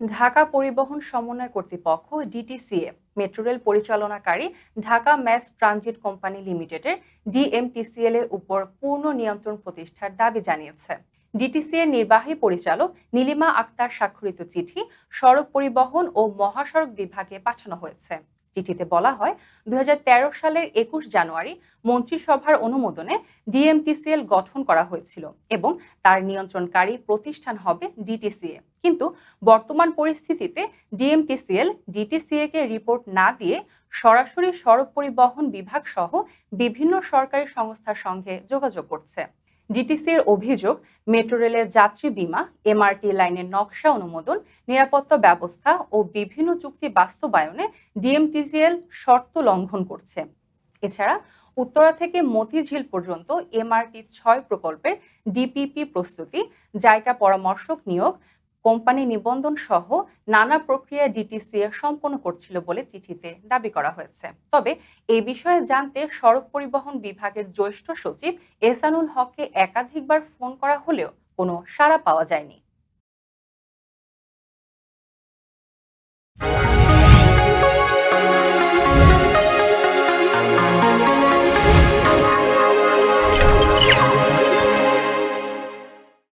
ঢাকা পরিবহন সমন্বয় কর্তৃপক্ষ, ডিটিসিএ, মেট্রো রেল পরিচালনাকারী, ঢাকা ম্যাস ট্রানজিট কোম্পানি লিমিটেডের ডিএমটিসিএল এর উপর পূর্ণ নিয়ন্ত্রণ প্রতিষ্ঠার দাবি জানিয়েছে। ডিটিসিএ নির্বাহী পরিচালক নীলিমা আক্তার স্বাক্ষরিত চিঠি সড়ক পরিবহন ও মহাসড়ক বিভাগে পাঠানো হয়েছে। চিঠিতে বলা হয় দুই হাজার তেরো সালের একুশ জানুয়ারি মন্ত্রিসভার অনুমোদনে ডিএমটিসিএল গঠন করা হয়েছিল এবং তার নিয়ন্ত্রণকারী প্রতিষ্ঠান হবে ডিটিসিএ। কিন্তু বর্তমান পরিস্থিতিতে ডিএমটিসিএল ডিটিসিএ কে রিপোর্ট না দিয়ে সরাসরি সড়ক পরিবহন বিভাগ সহ বিভিন্ন সরকারি সংস্থার সঙ্গে যোগাযোগ করছে। ডিটিসি এর অভিযোগ, মেট্রো রেলের যাত্রী বীমা, এমআরটি লাইনের নকশা অনুমোদন, নিরাপত্তা ব্যবস্থা ও বিভিন্ন চুক্তি বাস্তবায়নে ডিএমটিসিএল শর্ত লঙ্ঘন করছে। এছাড়া উত্তরা থেকে মতিঝিল পর্যন্ত এমআরটি ছয় প্রকল্পের ডিপিপি প্রস্তুতি জায়গা পরামর্শক নিয়োগ কোম্পানি নিবন্ধন সহ নানা প্রক্রিয়া ডিটিসিএ সম্পন্ন করছিল বলে চিঠিতে দাবি করা হয়েছে। তবে এ বিষয়ে জানতে সড়ক পরিবহন বিভাগের জ্যেষ্ঠ সচিব এসানুল হককে একাধিকবার ফোন করা হলেও কোনো সাড়া পাওয়া যায়নি।